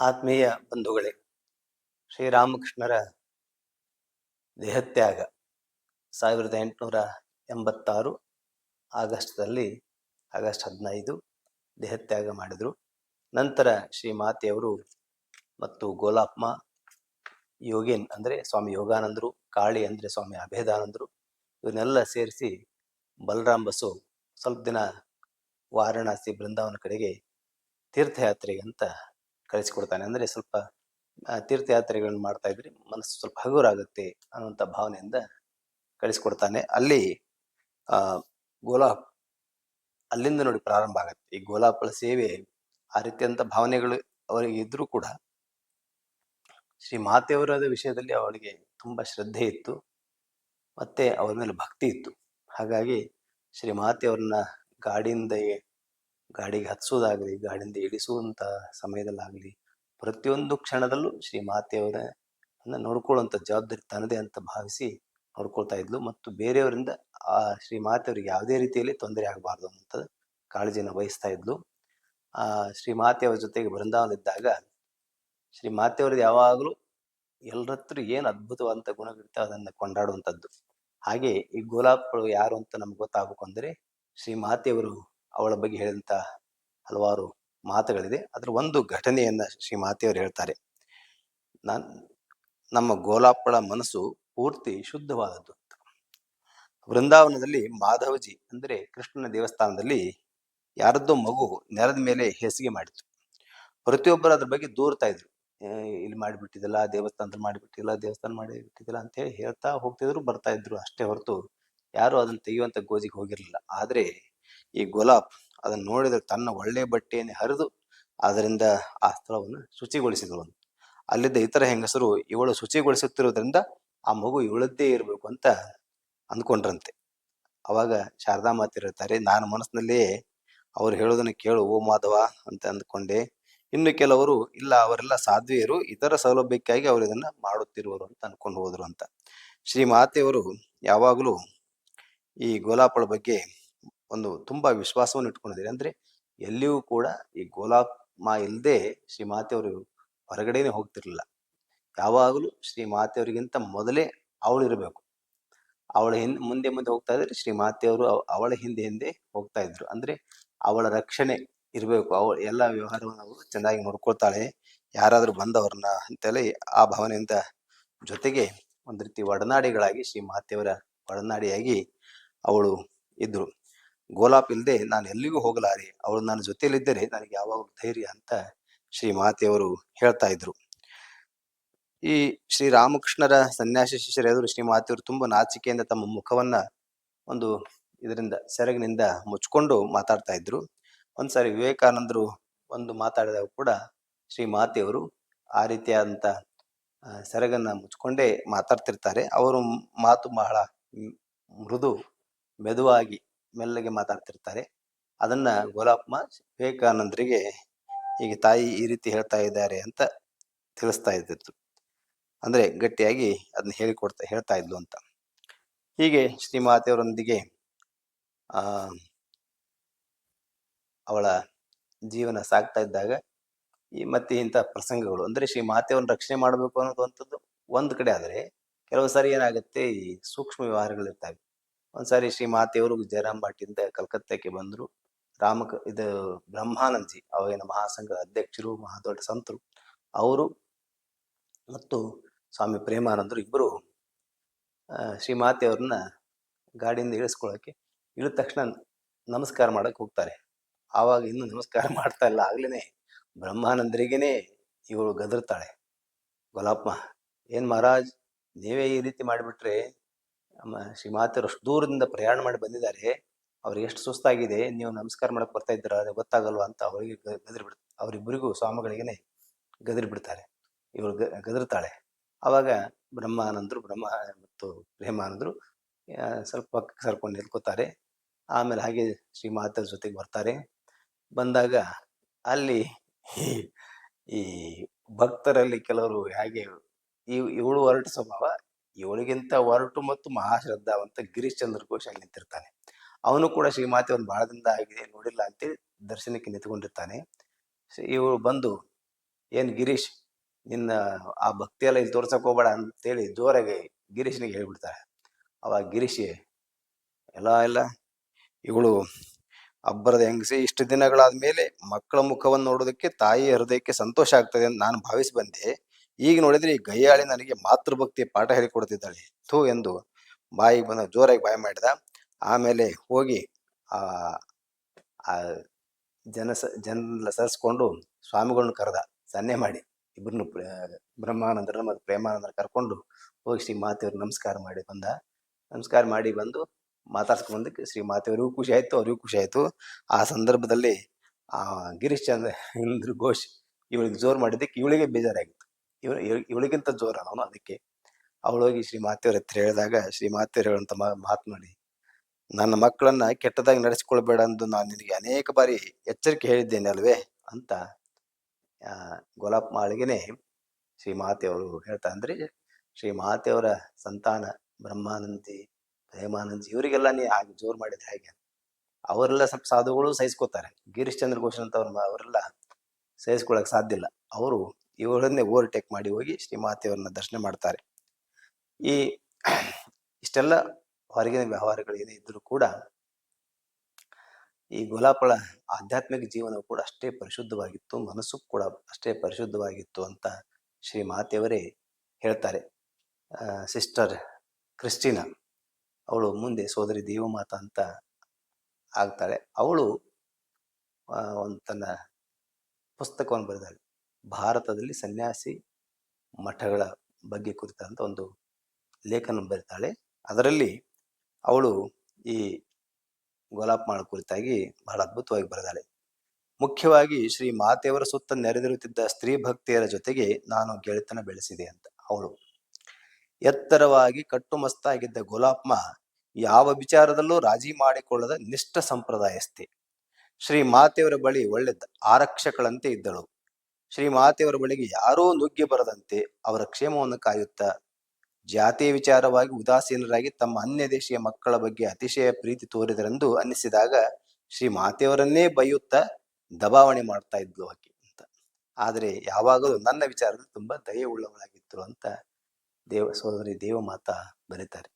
ಆತ್ಮೀಯ ಬಂಧುಗಳೇ, ಶ್ರೀರಾಮಕೃಷ್ಣರ ದೇಹತ್ಯಾಗ ಸಾವಿರದ ಎಂಟುನೂರ ಎಂಬತ್ತಾರು ಆಗಸ್ಟ್ದಲ್ಲಿ ಆಗಸ್ಟ್ ಹದಿನೈದು ದೇಹತ್ಯಾಗ ಮಾಡಿದರು. ನಂತರ ಶ್ರೀ ಮಾತೆಯವರು ಮತ್ತು ಗೋಲಾಪ್ಮ ಯೋಗಿನ್ ಅಂದರೆ ಸ್ವಾಮಿ ಯೋಗಾನಂದರು, ಕಾಳಿ ಅಂದರೆ ಸ್ವಾಮಿ ಅಭೇದಾನಂದರು, ಇವನ್ನೆಲ್ಲ ಸೇರಿಸಿ ಬಲರಾಮ್ ಬಸು ಸ್ವಲ್ಪ ದಿನ ವಾರಣಾಸಿ ಬೃಂದಾವನ ಕಡೆಗೆ ತೀರ್ಥಯಾತ್ರೆಗೆ ಅಂತ ಕಳಿಸಿಕೊಡ್ತಾನೆ. ಅಂದರೆ ಸ್ವಲ್ಪ ತೀರ್ಥಯಾತ್ರೆಗಳನ್ನು ಮಾಡ್ತಾ ಇದ್ರೆ ಮನಸ್ಸು ಸ್ವಲ್ಪ ಹಗುರಾಗುತ್ತೆ ಅನ್ನುವಂಥ ಭಾವನೆಯಿಂದ ಕಳಿಸ್ಕೊಡ್ತಾನೆ. ಅಲ್ಲಿ ಗೋಲಾಪ್, ಅಲ್ಲಿಂದ ನೋಡಿ ಪ್ರಾರಂಭ ಆಗುತ್ತೆ. ಈ ಗೋಲಾಪಳ ಸೇವೆ ಆ ರೀತಿಯಂತ ಭಾವನೆಗಳು ಅವರಿಗೆ ಇದ್ರೂ ಕೂಡ ಶ್ರೀ ಮಾತೆಯವರ ವಿಷಯದಲ್ಲಿ ಅವಳಿಗೆ ತುಂಬಾ ಶ್ರದ್ಧೆ ಇತ್ತು. ಮತ್ತೆ ಅವರ ಮೇಲೆ ಭಕ್ತಿ ಇತ್ತು. ಹಾಗಾಗಿ ಶ್ರೀ ಮಾತೆಯವ್ರನ್ನ ಗಾಡಿಯಿಂದ ಗಾಡಿಗೆ ಹತ್ಸೋದಾಗಲಿ, ಗಾಡಿಯಿಂದ ಇಳಿಸುವಂಥ ಸಮಯದಲ್ಲಾಗಲಿ, ಪ್ರತಿಯೊಂದು ಕ್ಷಣದಲ್ಲೂ ಶ್ರೀ ಮಾತೆಯವರ ನೋಡ್ಕೊಳ್ಳುವಂಥ ಜವಾಬ್ದಾರಿ ತನ್ನದೇ ಅಂತ ಭಾವಿಸಿ ನೋಡ್ಕೊಳ್ತಾ ಇದ್ಲು. ಮತ್ತು ಬೇರೆಯವರಿಂದ ಆ ಶ್ರೀ ಮಾತೆಯವರಿಗೆ ಯಾವುದೇ ರೀತಿಯಲ್ಲಿ ತೊಂದರೆ ಆಗಬಾರ್ದು ಅಂತ ಕಾಳಜಿಯನ್ನು ವಹಿಸ್ತಾ ಇದ್ಲು. ಆ ಶ್ರೀ ಮಾತೆಯವರ ಜೊತೆಗೆ ಬೃಂದಾವನದಿದ್ದಾಗ ಶ್ರೀ ಮಾತೆಯವ್ರದ್ದು ಯಾವಾಗಲೂ ಎಲ್ಲರ ಹತ್ರ ಏನು ಅದ್ಭುತವಾದಂಥ ಗುಣಗಳಿರ್ತಾವೆ ಅದನ್ನು ಕೊಂಡಾಡುವಂಥದ್ದು. ಹಾಗೆ ಈ ಗೋಲಾಪಗಳು ಯಾರು ಅಂತ ನಮ್ಗೆ ಗೊತ್ತಾಗಬೇಕು ಅಂದರೆ ಶ್ರೀ ಮಾತೆಯವರು ಅವಳ ಬಗ್ಗೆ ಹೇಳಿದಂಥ ಹಲವಾರು ಮಾತುಗಳಿದೆ. ಅದರ ಒಂದು ಘಟನೆಯನ್ನ ಶ್ರೀ ಮಾತೆಯವರು ಹೇಳ್ತಾರೆ. ನಾನು, ನಮ್ಮ ಗೋಲಾಪ್ಪಳ ಮನಸ್ಸು ಪೂರ್ತಿ ಶುದ್ಧವಾದದ್ದು ವೃಂದಾವನದಲ್ಲಿ ಮಾಧವಜಿ ಅಂದ್ರೆ ಕೃಷ್ಣನ ದೇವಸ್ಥಾನದಲ್ಲಿ ಯಾರದ್ದೋ ಮಗು ನೆಲದ ಮೇಲೆ ಹೆಸಿಗೆ ಮಾಡಿತ್ತು. ಪ್ರತಿಯೊಬ್ಬರು ಅದ್ರ ಬಗ್ಗೆ ದೂರ್ತಾ ಇದ್ರು. ಇಲ್ಲಿ ಮಾಡಿಬಿಟ್ಟಿದಲ್ಲ ದೇವಸ್ಥಾನದಲ್ಲಿ ಮಾಡಿಬಿಟ್ಟಿಲ್ಲ ದೇವಸ್ಥಾನ ಮಾಡಿಬಿಟ್ಟಿದ್ದಿಲ್ಲ ಅಂತ ಹೇಳಿ ಹೇಳ್ತಾ ಹೋಗ್ತಿದ್ರು ಬರ್ತಾ ಇದ್ರು ಅಷ್ಟೇ ಹೊರತು ಯಾರು ಅದನ್ನು ತೆಗೆಯುವಂಥ ಗೋಜಿಗೆ ಹೋಗಿರಲಿಲ್ಲ. ಆದ್ರೆ ಈ ಗುಲಾಬ್ ಅದನ್ನು ನೋಡಿದ್ರೆ ತನ್ನ ಒಳ್ಳೆ ಬಟ್ಟೆಯನ್ನು ಹರಿದು ಅದರಿಂದ ಆ ಸ್ಥಳವನ್ನು ಶುಚಿಗೊಳಿಸಿದಳು ಅಲ್ಲಿದ್ದ ಇತರ ಹೆಂಗಸರು ಇವಳು ಶುಚಿಗೊಳಿಸುತ್ತಿರುವುದರಿಂದ ಆ ಮಗು ಇವಳದ್ದೇ ಇರಬೇಕು ಅಂತ ಅಂದ್ಕೊಂಡ್ರಂತೆ. ಅವಾಗ ಶಾರದಾ ಮಾತೆ ಹೇಳ್ತಾರೆ, ನಾನು ಮನಸ್ಸಿನಲ್ಲಿಯೇ ಅವ್ರು ಹೇಳೋದನ್ನು ಕೇಳು ಓ ಮಾಧವ ಅಂತ ಅಂದ್ಕೊಂಡೆ. ಇನ್ನು ಕೆಲವರು, ಇಲ್ಲ, ಅವರೆಲ್ಲ ಸಾಧ್ವಿಯರು, ಇತರ ಸೌಲಭ್ಯಕ್ಕಾಗಿ ಅವರು ಇದನ್ನ ಮಾಡುತ್ತಿರುವರು ಅಂತ ಅಂದ್ಕೊಂಡು ಹೋದ್ರು ಅಂತ. ಶ್ರೀ ಮಾತೆಯವರು ಯಾವಾಗಲೂ ಈ ಗೋಲಾಪಳ ಬಗ್ಗೆ ಒಂದು ತುಂಬ ವಿಶ್ವಾಸವನ್ನು ಇಟ್ಕೊಂಡಿದ್ದೀರಿ ಅಂದರೆ ಎಲ್ಲಿಯೂ ಕೂಡ ಈ ಗೋಲಾಪ್ ಮಾ ಇಲ್ಲದೆ ಶ್ರೀ ಮಾತೆಯವರು ಹೊರಗಡೆನೆ ಹೋಗ್ತಿರ್ಲಿಲ್ಲ. ಯಾವಾಗಲೂ ಶ್ರೀ ಮಾತೆಯವರಿಗಿಂತ ಮೊದಲೇ ಅವಳು ಇರಬೇಕು. ಅವಳ ಹಿಂದೆ ಮುಂದೆ ಮುಂದೆ ಹೋಗ್ತಾ ಇದ್ರೆ ಶ್ರೀ ಮಾತೆಯವರು ಅವ- ಅವಳ ಹಿಂದೆ ಹಿಂದೆ ಹೋಗ್ತಾ ಇದ್ರು. ಅಂದ್ರೆ ಅವಳ ರಕ್ಷಣೆ ಇರಬೇಕು. ಅವಳ ಎಲ್ಲ ವ್ಯವಹಾರವನ್ನು ಅವಳು ಚೆನ್ನಾಗಿ ನೋಡ್ಕೊಳ್ತಾಳೆ. ಯಾರಾದರೂ ಬಂದವ್ರನ್ನ ಅಂತೇಳಿ ಆ ಭಾವನೆಯಿಂದ ಜೊತೆಗೆ ಒಂದು ರೀತಿ ಒಡನಾಡಿಗಳಾಗಿ ಶ್ರೀ ಮಾತೆಯವರ ಒಡನಾಡಿಯಾಗಿ ಅವಳು ಇದ್ರು. ಗೋಲಾಪ್ ಇಲ್ಲದೆ ನಾನು ಎಲ್ಲಿಗೂ ಹೋಗಲಾರೆ. ಅವಳು ನನ್ನ ಜೊತೆಯಲ್ಲಿದ್ದರೆ ನನಗೆ ಯಾವಾಗಲೂ ಧೈರ್ಯ ಅಂತ ಶ್ರೀ ಮಾತೆಯವರು ಹೇಳ್ತಾ ಇದ್ರು. ಈ ಶ್ರೀ ರಾಮಕೃಷ್ಣರ ಸನ್ಯಾಸಿ ಶಿಷ್ಯರ ಎದುರು ಶ್ರೀ ಮಾತೆಯವರು ತುಂಬಾ ನಾಚಿಕೆಯಿಂದ ತಮ್ಮ ಮುಖವನ್ನ ಒಂದು ಇದರಿಂದ, ಸೆರಗಿನಿಂದ ಮುಚ್ಕೊಂಡು ಮಾತಾಡ್ತಾ ಇದ್ರು. ಒಂದ್ಸಾರಿ ವಿವೇಕಾನಂದರು ಒಂದು ಮಾತಾಡಿದಾಗ ಕೂಡ ಶ್ರೀ ಮಾತೆಯವರು ಆ ರೀತಿಯಾದಂತ ಸೆರಗನ್ನ ಮುಚ್ಕೊಂಡೇ ಮಾತಾಡ್ತಿರ್ತಾರೆ. ಅವರು ಮಾತು ಬಹಳ ಮೃದು, ಮೆದುವಾಗಿ ಮೆಲ್ಲಗೆ ಮಾತಾಡ್ತಿರ್ತಾರೆ. ಅದನ್ನ ಗೋಲಾಪ್ಮ ವಿವೇಕಾನಂದರಿಗೆ ಈಗ ತಾಯಿ ಈ ರೀತಿ ಹೇಳ್ತಾ ಇದ್ದಾರೆ ಅಂತ ತಿಳಿಸ್ತಾ ಇದ್ದಿತ್ತು ಅಂದ್ರೆ ಗಟ್ಟಿಯಾಗಿ ಅದನ್ನ ಹೇಳಿಕೊಡ್ತಾ ಹೇಳ್ತಾ ಇದ್ಲು ಅಂತ. ಹೀಗೆ ಶ್ರೀಮಾತೆಯವರೊಂದಿಗೆ ಆ ಅವಳ ಜೀವನ ಸಾಗ್ತಾ ಇದ್ದಾಗ ಈ ಮತ್ತೆ ಇಂಥ ಪ್ರಸಂಗಗಳು ಅಂದ್ರೆ ಶ್ರೀ ಮಾತೆಯವ್ರನ್ನ ರಕ್ಷಣೆ ಮಾಡಬೇಕು ಅನ್ನೋದು ಒಂದು ಕಡೆ ಆದ್ರೆ ಕೆಲವು ಸಾರಿ ಏನಾಗುತ್ತೆ ಈ ಸೂಕ್ಷ್ಮ ವ್ಯವಹಾರಗಳಿರ್ತವೆ. ಒಂದ್ಸಾರಿ ಶ್ರೀ ಮಾತೆಯವರು ಜಯರಾಮ್ ಭಾಟಿಯಿಂದ ಕಲ್ಕತ್ತಾಕ್ಕೆ ಬಂದರು. ರಾಮಕ ಇದು ಬ್ರಹ್ಮಾನಂದಿ ಅವಾಗಿನ ಮಹಾಸಂಘದ ಅಧ್ಯಕ್ಷರು ಮಹಾ ದೊಡ್ಡ ಸಂತರು, ಅವರು ಮತ್ತು ಸ್ವಾಮಿ ಪ್ರೇಮಾನಂದರು ಇಬ್ಬರು ಶ್ರೀ ಮಾತೆಯವ್ರನ್ನ ಗಾಡಿಯಿಂದ ಇಳಿಸ್ಕೊಳ್ಳೋಕ್ಕೆ ಇಳಿದ ತಕ್ಷಣ ನಮಸ್ಕಾರ ಮಾಡಕ್ಕೆ ಹೋಗ್ತಾರೆ. ಆವಾಗ ಇನ್ನು ನಮಸ್ಕಾರ ಮಾಡ್ತಾ ಇಲ್ಲ. ಆಗ್ಲೇನೆ ಬ್ರಹ್ಮಾನಂದರಿಗೇನೆ ಇವಳು ಗದರ್ತಾಳೆ. ಗೊಲಾಪ್ಮ ಏನ್ ಮಹಾರಾಜ್, ನೀವೇ ಈ ರೀತಿ ಮಾಡಿಬಿಟ್ರೆ ನಮ್ಮ ಶ್ರೀ ಮಾತೆಯವರು ಅಷ್ಟು ದೂರದಿಂದ ಪ್ರಯಾಣ ಮಾಡಿ ಬಂದಿದ್ದಾರೆ. ಅವ್ರಿಗೆ ಎಷ್ಟು ಸುಸ್ತಾಗಿದೆ, ನೀವು ನಮಸ್ಕಾರ ಮಾಡಕ್ ಬರ್ತಾ ಇದ್ದೀರಾ, ಅದು ಗೊತ್ತಾಗಲ್ವಾ ಅಂತ ಅವರಿಗೆ ಗದರಿ ಬಿಡ್, ಅವರಿಬ್ಬರಿಗೂ ಸ್ವಾಮಿಗಳಿಗೇನೆ ಗದರಿ ಬಿಡ್ತಾರೆ. ಇವಳು ಗ, ಗದರ್ತಾಳೆ. ಅವಾಗ ಬ್ರಹ್ಮಾನಂದರು, ಬ್ರಹ್ಮ ಮತ್ತು ಪ್ರೇಮಾನಂದರು ಸ್ವಲ್ಪ ಪಕ್ಕಕ್ಕೆ ಸರ್ಕೊಂಡು ನಿಲ್ಕೋತಾರೆ ಆಮೇಲೆ ಹಾಗೆ ಶ್ರೀ ಮಾತೆಯವ್ರ ಜೊತೆಗೆ ಬರ್ತಾರೆ. ಬಂದಾಗ ಅಲ್ಲಿ ಈ ಭಕ್ತರಲ್ಲಿ ಕೆಲವರು ಹೇಗೆ ಇವ್, ಇವಳು ಹೊರಟ ಸ್ವಭಾವ ಇವಳಿಗಿಂತ ಹೊರಟು ಮತ್ತು ಮಹಾಶ್ರದ್ಧಾವಂತ ಗಿರೀಶ್ ಚಂದ್ರ ಅಲ್ಲಿ ನಿಂತಿರ್ತಾನೆ. ಅವನು ಕೂಡ ಶ್ರೀಮಾತೆ ಒಂದು ಭಾಳ ದಿನದ ಆಗಿದೆ, ನೋಡಿಲ್ಲ ಅಂತೇಳಿ ದರ್ಶನಕ್ಕೆ ನಿಂತ್ಕೊಂಡಿರ್ತಾನೆ. ಇವಳು ಬಂದು, ಏನ್ ಗಿರೀಶ್, ನಿನ್ನ ಆ ಭಕ್ತಿ ಎಲ್ಲ ಇಲ್ಲಿ ತೋರ್ಸಕ್ ಹೋಗ್ಬೇಡ ಅಂತೇಳಿ ಜೋರಾಗಿ ಗಿರೀಶ್ನಿಗೆ ಹೇಳ್ಬಿಡ್ತಾರೆ ಅವಾಗ ಗಿರೀಶ್, ಎಲ್ಲ ಎಲ್ಲ, ಇವಳು ಅಬ್ಬರದ ಹೆಂಗಸಿ, ಇಷ್ಟು ದಿನಗಳಾದ ಮೇಲೆ ಮಕ್ಕಳ ಮುಖವನ್ನು ನೋಡೋದಕ್ಕೆ ತಾಯಿ ಹೃದಯಕ್ಕೆ ಸಂತೋಷ ಆಗ್ತದೆ ಅಂತ ನಾನು ಭಾವಿಸಿ ಬಂದೆ. ಈಗ ನೋಡಿದ್ರೆ ಈ ಗಯ್ಯಾಳಿ ನನಗೆ ಮಾತೃಭಕ್ತಿ ಪಾಠ ಹೇಳಿಕೊಡ್ತಿದ್ದಾಳೆ. ಥೂ ಎಂದು ಬಾಯಿಗೆ ಬಂದ ಜೋರಾಗಿ ಬಾಯಿ ಮಾಡಿದ. ಆಮೇಲೆ ಹೋಗಿ ಆ ಜನ ಜನಸ ಜನ ಸರಿಸ್ಕೊಂಡು ಸ್ವಾಮಿಗಳನ್ನ ಕರೆದ. ಸನ್ನೆ ಮಾಡಿ. ಇಬ್ಬರನ್ನು ಬ್ರಹ್ಮಾನಂದರ ಮತ್ತು ಪ್ರೇಮಾನಂದರ ಕರ್ಕೊಂಡು ಹೋಗಿ ಶ್ರೀ ಮಾತೇವ್ರಿಗೆ ನಮಸ್ಕಾರ ಮಾಡಿ ಬಂದ. ನಮಸ್ಕಾರ ಮಾಡಿ ಬಂದು ಮಾತಾಡ್ಸ್ಕೊಂಡ್ ಬಂದಕ್ಕೆ ಶ್ರೀ ಮಾತೆಯವರಿಗೂ ಖುಷಿ ಆಯಿತು, ಅವ್ರಿಗೂ ಖುಷಿ ಆಯಿತು. ಆ ಸಂದರ್ಭದಲ್ಲಿ ಆ ಗಿರೀಶ್ ಚಂದ್ರ ಇಂದ್ರ ಘೋಷ್ ಇವಳಿಗೆ ಜೋರು ಮಾಡಿದ್ದಕ್ಕೆ ಇವಳಿಗೆ ಬೇಜಾರಾಗಿತ್ತು. ಇವ ಇವಳಿಗಿಂತ ಜೋರ ಅವನು ಅದಕ್ಕೆ. ಅವಳೋಗಿ ಶ್ರೀ ಮಾತೇವ್ರ ಹತ್ರ ಹೇಳಿದಾಗ, ಶ್ರೀ ಮಾತೇವ್ರ ಹೇಳುವಂತ ಮಾತು ನೋಡಿ. ನನ್ನ ಮಕ್ಕಳನ್ನ ಕೆಟ್ಟದಾಗಿ ನಡೆಸಿಕೊಳ್ಬೇಡ ಎಂದು ನಾನು ನಿನಗೆ ಅನೇಕ ಬಾರಿ ಎಚ್ಚರಿಕೆ ಹೇಳಿದ್ದೇನೆ ಅಲ್ವೇ? ಅಂತ ಗೋಲಾಪ್ ಮಾಳಿಗೆನೆ ಶ್ರೀ ಮಾತೆಯವರು ಹೇಳ್ತಾ ಅಂದ್ರೆ, ಶ್ರೀ ಮಾತೆಯವರ ಸಂತಾನ ಬ್ರಹ್ಮಾನಂದಿ, ಪ್ರೇಮಾನಂದಿ ಇವರಿಗೆಲ್ಲ ನೀ ಹಾಗೆ ಜೋರ್ ಮಾಡಿದ್ರೆ ಹಾಗೆ? ಅವರೆಲ್ಲ ಸ್ವಲ್ಪ ಸಾಧುಗಳು ಸಹಿಸ್ಕೋತಾರೆ. ಗಿರೀಶ್ ಚಂದ್ರ ಘೋಷ್ ಅಂತ ಅವ್ರ ಅವರೆಲ್ಲ ಸಹಿಸ್ಕೊಳಕ್ ಸಾಧ್ಯ ಇಲ್ಲ. ಅವರು ಇವರನ್ನೇ ಓವರ್ಟೇಕ್ ಮಾಡಿ ಹೋಗಿ ಶ್ರೀ ಮಾತೆಯವರನ್ನ ದರ್ಶನ ಮಾಡ್ತಾರೆ. ಈ ಇಷ್ಟೆಲ್ಲ ಹೊರಗಿನ ವ್ಯವಹಾರಗಳು ಏನೇ ಇದ್ದರೂ ಕೂಡ ಈ ಗೋಲಾಪಳ ಆಧ್ಯಾತ್ಮಿಕ ಜೀವನವು ಕೂಡ ಅಷ್ಟೇ ಪರಿಶುದ್ಧವಾಗಿತ್ತು, ಮನಸ್ಸು ಕೂಡ ಅಷ್ಟೇ ಪರಿಶುದ್ಧವಾಗಿತ್ತು ಅಂತ ಶ್ರೀ ಮಾತೆಯವರೇ ಹೇಳ್ತಾರೆ ಸಿಸ್ಟರ್ ಕ್ರಿಸ್ಟಿನಾ, ಅವಳು ಮುಂದೆ ಸೋದರಿ ದೇವಮಾತ ಅಂತ ಆಗ್ತಾಳೆ ಅವಳು ಒಂದು ತನ್ನ ಪುಸ್ತಕವನ್ನು ಬರೆದಾಳೆ. ಭಾರತದಲ್ಲಿ ಸನ್ಯಾಸಿ ಮಠಗಳ ಬಗ್ಗೆ ಕುರಿತಂತ ಒಂದು ಲೇಖನ ಬರೀತಾಳೆ. ಅದರಲ್ಲಿ ಅವಳು ಈ ಗೋಲಾಪ್ಮಾಳ ಕುರಿತಾಗಿ ಬಹಳ ಅದ್ಭುತವಾಗಿ ಬರೆದಾಳೆ. ಮುಖ್ಯವಾಗಿ ಶ್ರೀ ಮಾತೆಯವರ ಸುತ್ತ ನೆರೆದಿರುತ್ತಿದ್ದ ಸ್ತ್ರೀ ಭಕ್ತಿಯರ ಜೊತೆಗೆ ನಾನು ಗೆಳೆತನ ಬೆಳೆಸಿದೆ ಅಂತ ಅವಳು. ಎತ್ತರವಾಗಿ ಕಟ್ಟುಮಸ್ತಾಗಿದ್ದ ಗೋಲಾಪ್ಮ ಯಾವ ವಿಚಾರದಲ್ಲೂ ರಾಜಿ ಮಾಡಿಕೊಳ್ಳದ ನಿಷ್ಠ ಸಂಪ್ರದಾಯಸ್ಥೆ. ಶ್ರೀ ಮಾತೆಯವರ ಬಳಿ ಒಳ್ಳೆ ಆರಕ್ಷಕಳಂತೆ ಇದ್ದಳು. ಶ್ರೀ ಮಾತೆಯವರ ಬಳಿಗೆ ಯಾರೋ ನುಗ್ಗಿ ಬರದಂತೆ ಅವರ ಕ್ಷೇಮವನ್ನು ಕಾಯುತ್ತಾ ಜಾತಿಯ ವಿಚಾರವಾಗಿ ಉದಾಸೀನರಾಗಿ ತಮ್ಮ ಅನ್ಯ ದೇಶೀಯ ಮಕ್ಕಳ ಬಗ್ಗೆ ಅತಿಶಯ ಪ್ರೀತಿ ತೋರಿದರೆಂದು ಅನ್ನಿಸಿದಾಗ ಶ್ರೀ ಮಾತೆಯವರನ್ನೇ ಬೈಯುತ್ತಾ ದಬಾವಣೆ ಮಾಡ್ತಾ ಇದ್ಲು ಆಕೆ ಅಂತ. ಆದರೆ ಯಾವಾಗಲೂ ನನ್ನ ವಿಚಾರದಲ್ಲಿ ತುಂಬಾ ದಯೆ ಉಳ್ಳವಳಾಗಿತ್ತು ಅಂತ ದೇವ ಸೋದರಿ ದೇವಮಾತ ಬರೀತಾರೆ.